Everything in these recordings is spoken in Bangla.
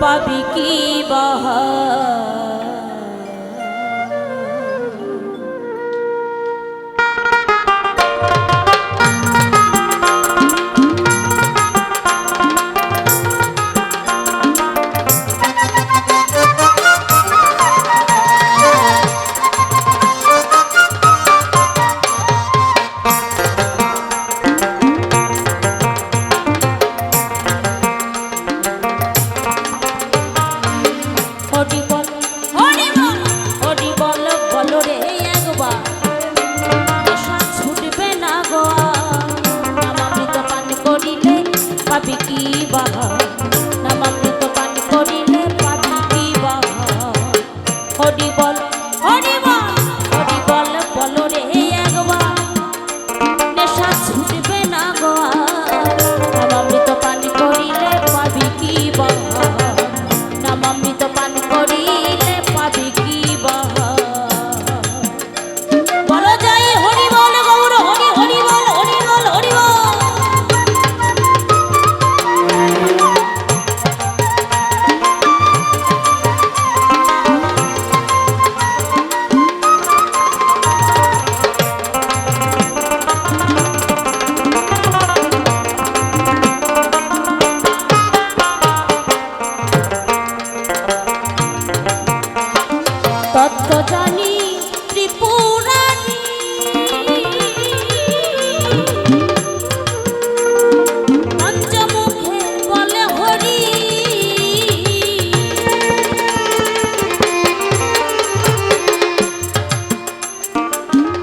পাবি কি বাহা? কি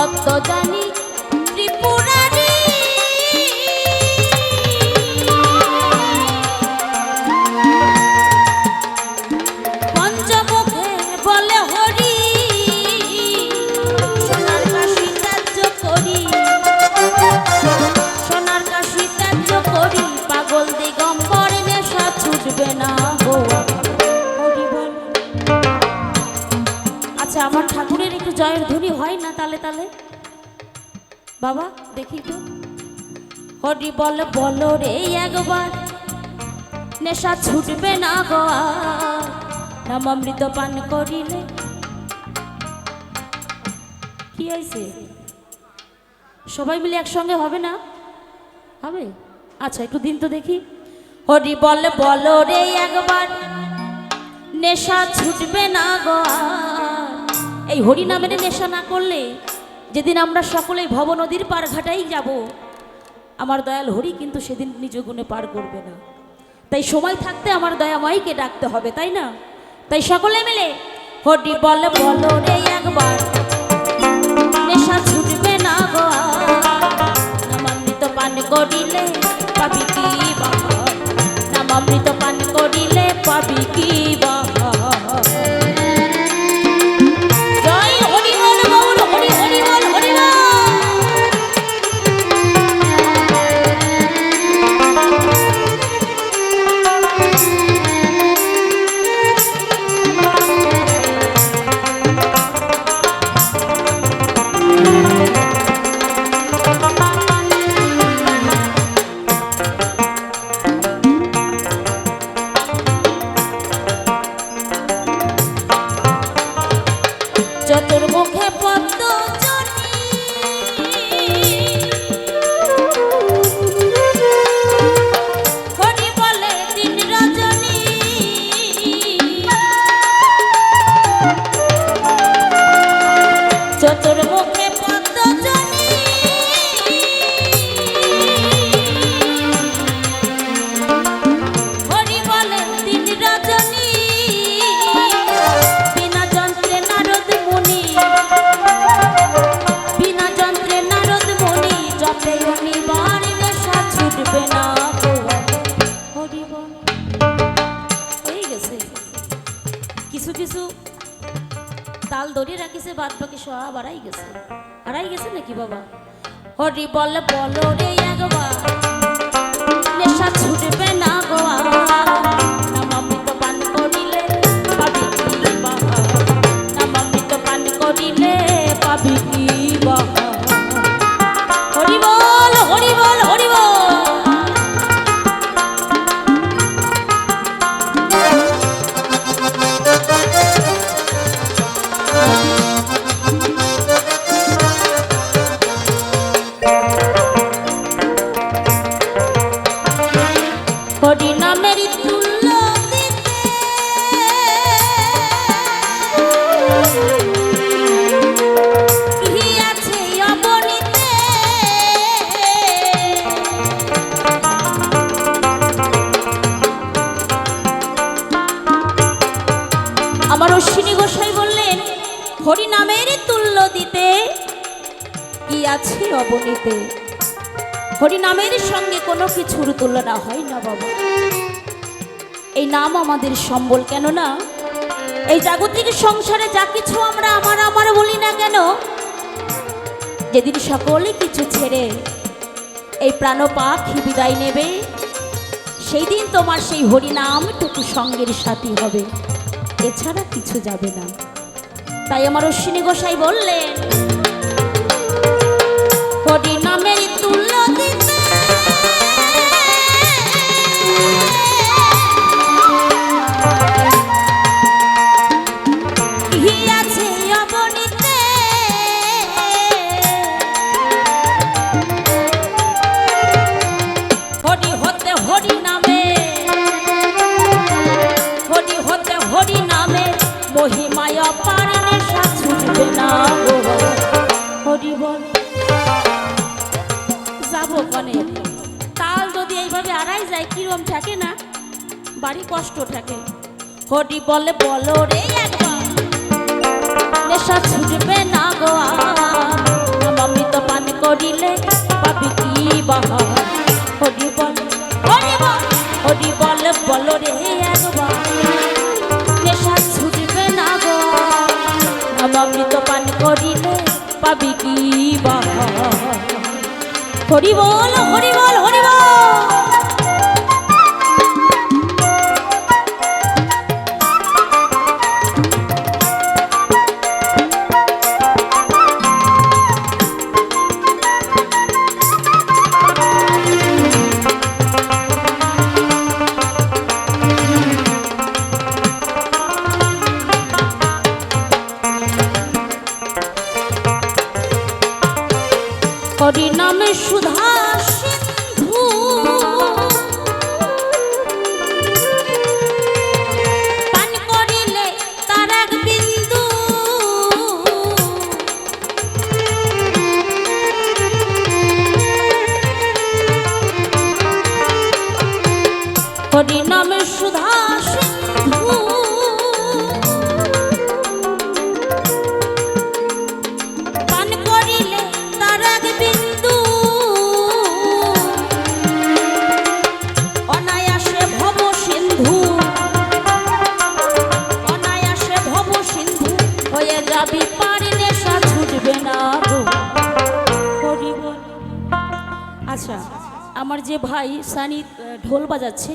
তত্ত্ব জানি আচ্ছা আমার ঠাকুরের একটু জয়ের ধ্বনি হয় না তালে তালে? বাবা, দেখি তো হরি বল, বলো রে, একবার। নেশা ছুটবে না গো আর। অমৃত পান করিলে। কি হয়েছে? সবাই মিলে একসঙ্গে হবে না? হবে? আচ্ছা একটু দিন তো দেখি। হরি বল, বলো রে, একবার। নেশা ছুটবে না গো। এই হরি নামের নেশা না করলে যেদিন আমরা সকলে ভব নদীর পার ঘাটাই যাব, আমার দয়াল হরি কিন্তু সেদিন নিজ গুণে পার করবে না। তাই সময় থাকতে আমার দয়াময়কে ডাকতে হবে, তাই না? তাই সকলে মিলে, হরি বল, বলো রে একবার, নেশা ছুটবে না গো। নামামৃত পান করিলে পাবি কি বাবা নামামৃত পান করিলে পাবি কি বল বলো রে একবার। নেশা ছুটবে হরি নামের তুল্য দিতে। কি আছে অবনীতে? হরি নামের সঙ্গে কোনো কিছুর তুলনা হয় না বাবা। এই নাম আমাদের সম্বল কেন না এই জাগতিক সংসারে যা কিছু আমরা আমার আমার বলি না কেন, যেদিন সকলে কিছু ছেড়ে এই প্রাণ পাখি বিদায় নেবে, সেই দিন তোমার সেই হরি নামটুকু সঙ্গের সাথী হবে। এছাড়া কিছু যাবে না। তাই আমার অশ্বিনী গোসাই বললেন নামের তুল্য কনে তাল যদি এইভাবে আড়াই যায়, কিরম থাকে না? বাড়ি কষ্ট থাকে। হরি বলে, বলো রে একবার, নেশা ছুটবে না গো অমৃত পান করিলে পাবি কি বাহা হরি বল হরি বল বল রে একবার, নেশা ছুটবে না গো অমৃত পান করিলে পাবি কি বাহা হরি বল হরি আমার যে ভাই সানি ঢোল বাজাচ্ছে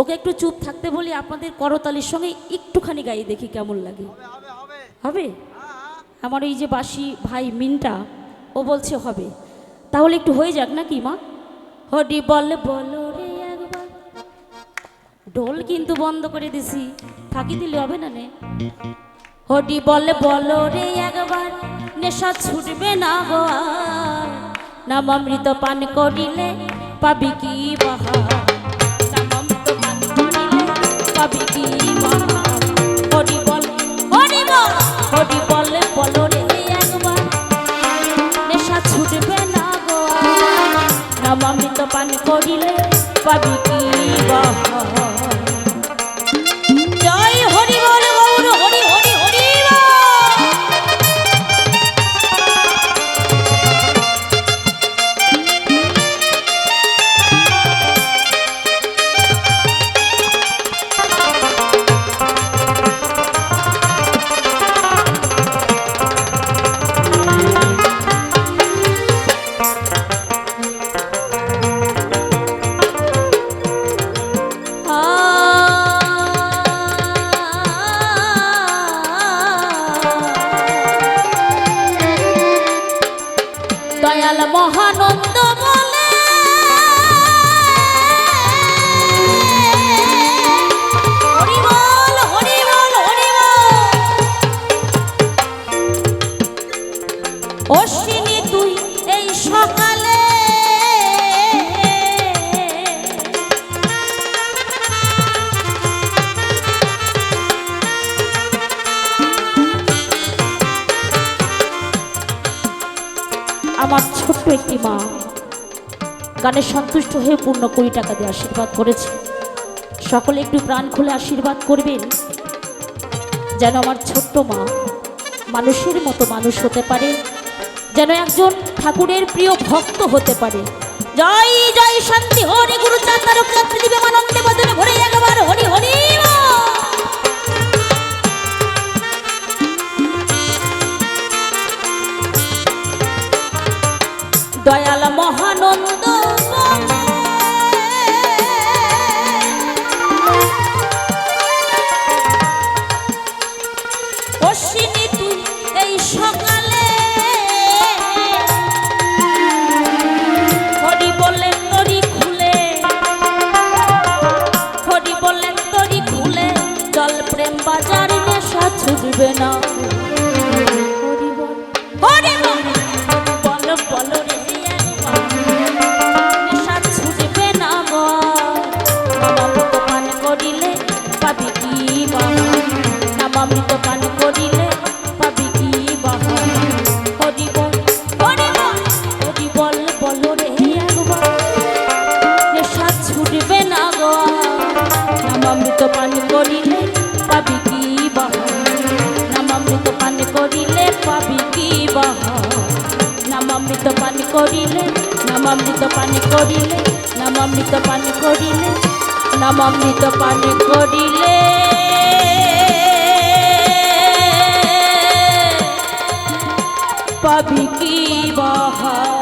ওকে একটু চুপ থাকতে বলি আপনাদের করতালির সঙ্গে একটুখানি গাই দেখি কেমন লাগে। হবে আমার এই যে বাসি ভাই মিনটা ও বলছে হবে। তাহলে একটু হয়ে যাক নাকি মা? হরি বলে বলো রে একবার। ঢোল কিন্তু বন্ধ করে দিছি ফাঁকি দিলে হবে না নে? হরি বলে বলো রে একবার নেশা ছুটবে না গো। নাম অমৃত পান করিলে পাবি কি বাহা নাম অমৃত পাবি কি বাহা হরি বল হরি বল, হরি বলে বলো রে একবার। নেশা ছুটবে না গো। আর। পান করিলে পাবি দয়াল মহানন্দ বল মা। গানে সন্তুষ্ট হয়ে পূর্ণ কুড়ি টাকা দিয়ে আশীর্বাদ করেছে। সকলে একটু প্রাণ খুলে আশীর্বাদ করবেন। যেন আমার ছোট্ট মা মানুষের মতো মানুষ হতে পারে। যেন একজন ঠাকুরের প্রিয় ভক্ত হতে পারে। জয় জয় শান্তি, হরি গুরু চাঁদারক রাত্রি দিবে আনন্দে বদলে ভরে একবার হরি হরি দয়াল মহানন্দ অশ্বিনী তুই এই সকালে পাবি কি বহ নামামৃত পান করিলে, নামামৃত পান করিলে, নামামৃত পান করিলে, নামামৃত পান করিলে। পাবি কি বহা